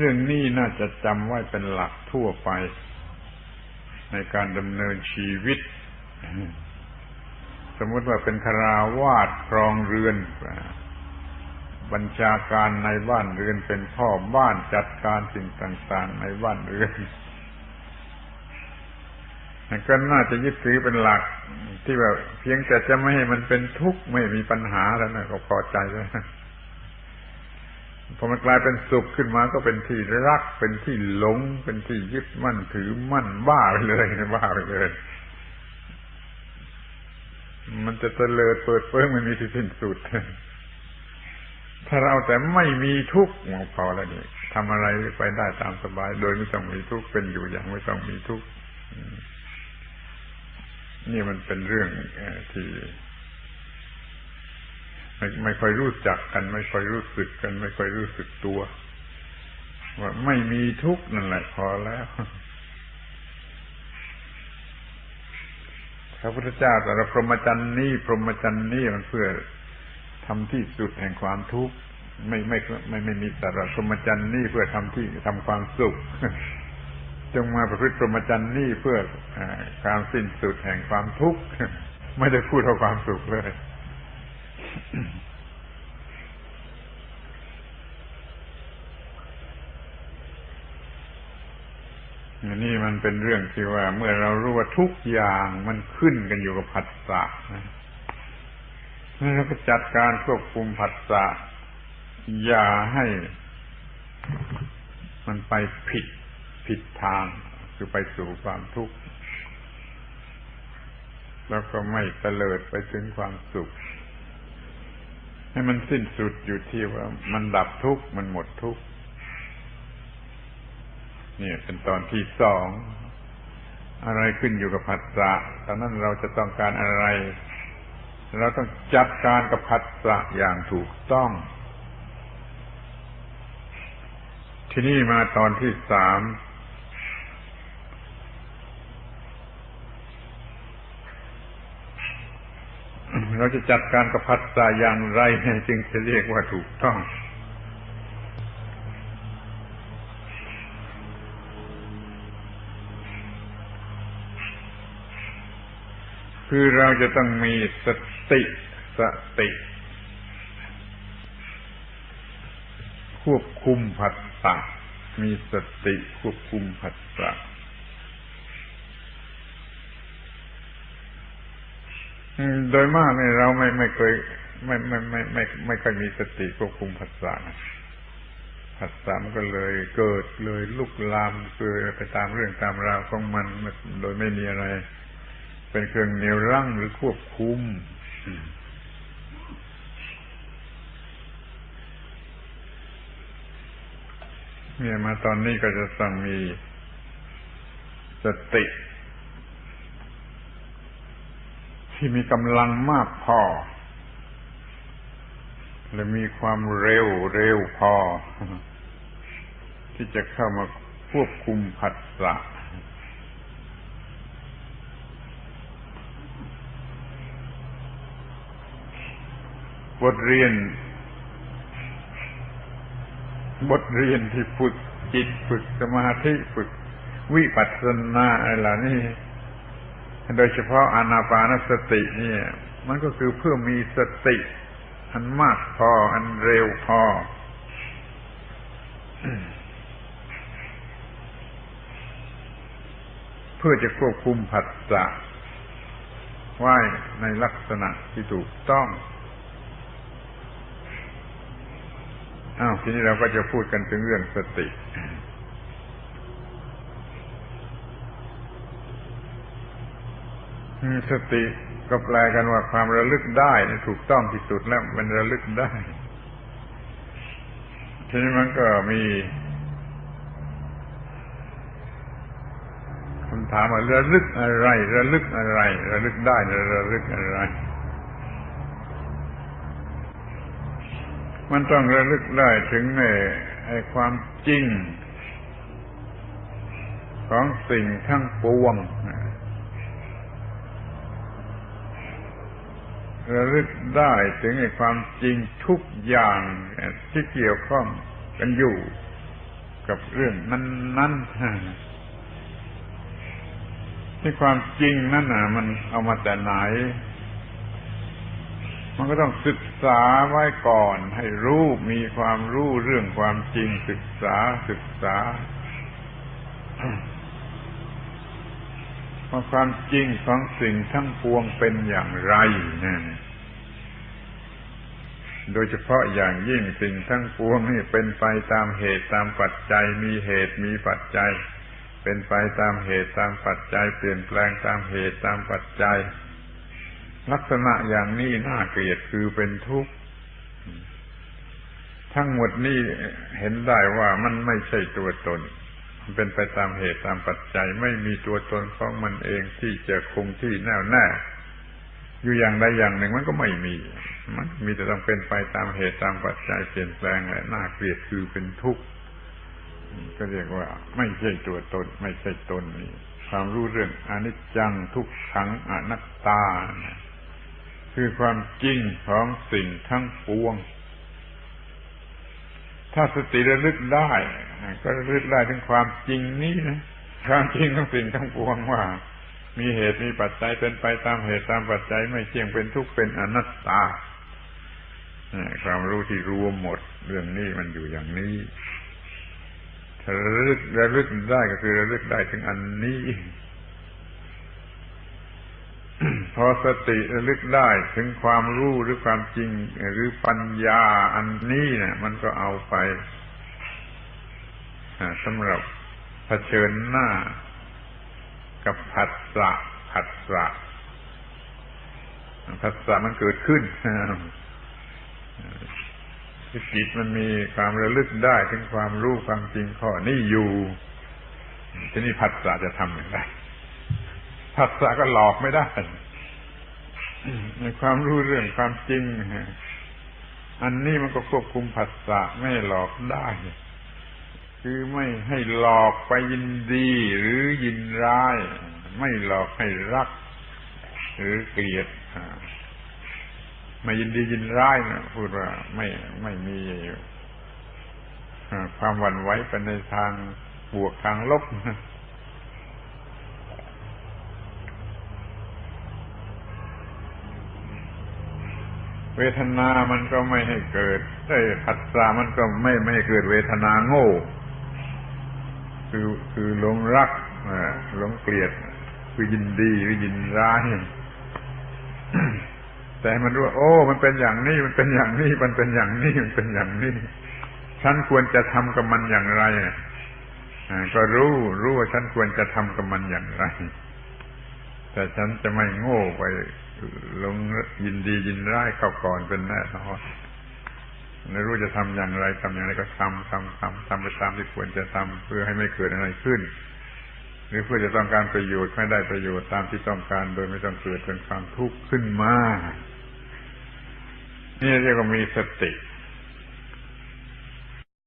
เรื่องนี้น่าจะจำไว้เป็นหลักทั่วไป ในการดำเนินชีวิต สมมติว่าเป็นคราวาสครองเรือน บัญชาการในบ้านเรือนเป็นพ่อบ้านจัดการสิ่งต่าง ๆ ในบ้านเรือนก็น่าจะยึดถือเป็นหลักที่แบบเพียงแต่จะไม่ให้มันเป็นทุกข์ไม่มีปัญหาแล้วนะก็พอใจแล้ว พอมันกลายเป็นสุขขึ้นมาก็เป็นที่รัก เป็นที่หลง เป็นที่ยึดมั่นถือมั่นบ้าไปเลยบ้าไปเลย มันจะเตลิดเปิดเปิ้งไม่มีที่สิ้นสุด ถ้าเราแต่ไม่มีทุกข์พอแล้วนี่ทำอะไรไปได้ตามสบาย โดยไม่ต้องมีทุกข์เป็นอยู่อย่างไม่ต้องมีทุกข์นี่มันเป็นเรื่องที่ ไม่ไม่ค่อยรู้จักกัน ไม่ค่อยรู้สึกกัน ไม่ค่อยรู้สึกตัว ว่าไม่มีทุกข์นั่นแหละพอแล้วพระพุทธเจ้าแต่ละพรหมจรรย์นี่พรหมจรรย์นี่มันเพื่อทำที่สุดแห่งความทุกข์ไม่ไม่ไม่ไม่มีสาระพรหมจรรย์นี่เพื่อทำที่ทำความสุข จงมาประพฤติพรหมจรรย์นี่เพื่ออการสิ้นสุดแห่งความทุกข์ไม่ได้พูดเอาความสุขเลย นี่มันเป็นเรื่องที่ว่า เมื่อเรารู้ว่าทุกอย่างมันขึ้นกันอยู่กับผัสสะนะเราก็จัดการควบคุมผัสสะอย่าให้มันไปผิดผิดทาง คือไปสู่ความทุกข์ แล้วก็ไม่เตลิดไปถึงความสุข ให้มันสิ้นสุดอยู่ที่ว่า มันดับทุกข์มันหมดทุกข์นี่เป็นตอนที่สองอะไรขึ้นอยู่กับผัสสะตอนนั้นเราจะต้องการอะไร เราต้องจัดการกับผัสสะอย่างถูกต้อง ที่นี่มาตอนที่สาม เราจะจัดการกับผัสสะอย่างไรจึงจะเรียกว่าถูกต้อง คือเราจะต้องมีสติสติ ควบคุมผัสสะมีสติควบคุมผัสสะ โดยมากเนี่ยเราไม่ไม่เคยไม่ไม่ไม่ไม่ไม่เคยมีสติควบคุมผัสสะผัสสะมันก็เลยเกิดเลยลุกลามเกิดไปตามเรื่องตามราวของมันโดยไม่มีอะไร เป็นเครื่องเหนี่ยวรั้งหรือควบคุมเนี่ยมาตอนนี้ก็จะต้องมีสติ ที่มีกำลังมากพอ และมีความเร็วเร็วพอ ที่จะเข้ามาควบคุมผัสสะบทเรียน บทเรียนที่ฝึกจิตฝึกสมาธิฝึกวิปัสสนาอะไรล่ะนี่ โดยเฉพาะอานาปานสตินี่มันก็คือเพื่อมีสติ อันมากพอ อันเร็วพอ เพื่อจะควบคุมผัสสะไว้ในลักษณะที่ถูกต้องอ้าวทีนี้เราก็จะพูดกันถึงเรื่องสติ สติก็แปลกันว่าความระลึกได้ถูกต้องที่สุดแล้วมันระลึกได้ ทีนี้มันก็มีคำถามว่าระลึกอะไร ระลึกอะไร ระลึกได้ระลึกอะไร มันต้องระลึกได้ถึงไอ้ความจริง ของสิ่งทั้งปวง ระลึกได้ถึงในความจริงทุกอย่างที่เกี่ยวข้องกันอยู่กกับเรื่องนั้นๆที่ความจริงนั่นน่ะ มันเอามาแต่ไหน มันก็ต้องศึกษาไว้ก่อน ให้รู้มีความรู้เรื่องความจริงศึกษาศึกษา ว่าความจริงของสิ่งทั้งปวงเป็นอย่างไรนี่โดยเฉพาะอย่างยิ่งสิ่งทั้งปวงนี่เป็นไปตามเหตุตามปัจจัย มีเหตุมีปัจจัย เป็นไปตามเหตุตามปัจจัย เปลี่ยนแปลงตามเหตุตามปัจจัย ลักษณะอย่างนี้น่าเกลียดคือเป็นทุกข์ทั้งหมดนี้เห็นได้ว่ามันไม่ใช่ตัวตน เป็นไปตามเหตุตามปัจจัย ไม่มีตัวตนของมันเองที่จะคงที่แน่วแน่อยู่อย่างใดอย่างหนึ่งมันก็ไม่มี มันมีแต่ต้องเป็นไปตามเหตุตามปัจจัยเปลี่ยนแปลงและน่าเกลียดคือเป็นทุกข์ก็เรียกว่า ไม่ใช่ตัวตน ไม่ใช่ตนนี่ความรู้เรื่องอนิจจังทุกขังอนัตตา คือความจริงของสิ่งทั้งปวง ถ้าสติระลึกได้ ก็ระลึกได้ถึงความจริงนี้นะความจริงของสิ่งทั้งปวงว่า มีเหตุมีปัจจัยเป็นไปตามเหตุตามปัจจัยไม่เที่ยงเป็นทุกข์เป็นอนัตตาความรู้ที่รวมหมด เรื่องนี้มันอยู่อย่างนี้ถ้าระลึกระลึกได้ก็คือระลึกได้ถึงอันนี้ พอสติระลึกได้ถึงความรู้หรือความจริง หรือปัญญาอันนี้เนะี่ย มันก็เอาไปสำหรับเผชิญหน้า กับผัสสะผัสสะผัสสะมันเกิดขึ้นจิตมันมีความระลึกได้ถึงความรู้ความจริงข้อนี้อยู่ทีนี้ผัสสะจะทำอย่างไรผัสสะก็หลอกไม่ได้ ในความรู้เรื่องความจริงอันนี้มันก็ควบคุมผัสสะไม่หลอกได้ คือไม่ให้หลอกไปยินดีหรือยินร้าย ไม่หลอกให้รัก หรือเกลียดไม่ยินดียินร้ายนะพูดว่าไม่ไม่มีความหวั่นไหวไปในทางบวกทางลบ เวทนามันก็ไม่ให้เกิดไอ้ผัสสะมันก็ไม่ไม่ให้เกิดเวทนาโง่ คือคือหลงรักหลงเกลียด คือยินดีหรือยินร้ายแต่มันรู้ว่าโอ้ มันเป็นอย่างนี้ มันเป็นอย่างนี้ มันเป็นอย่างนี้ มันเป็นอย่างนี้ ฉันควรจะทำกับมันอย่างไรก็รู้ รู้ว่าฉันควรจะทำกับมันอย่างไร แต่ฉันจะไม่โง่ไปลงยินดียินร้ายเข้าก่อนเป็นแน่นอนไม่รู้จะทำอย่างไรทำอย่างไรก็ทำทำทำทำไปตามที่ควรจะทำเพื่อให้ไม่เกิดอะไรขึ้น หรือเพื่อจะต้องการประโยชน์ไม่ได้ประโยชน์ตามที่ต้องการ โดยไม่ต้องเกิดเป็นความทุกข์ขึ้นมานี่เรียกว่ามีสติ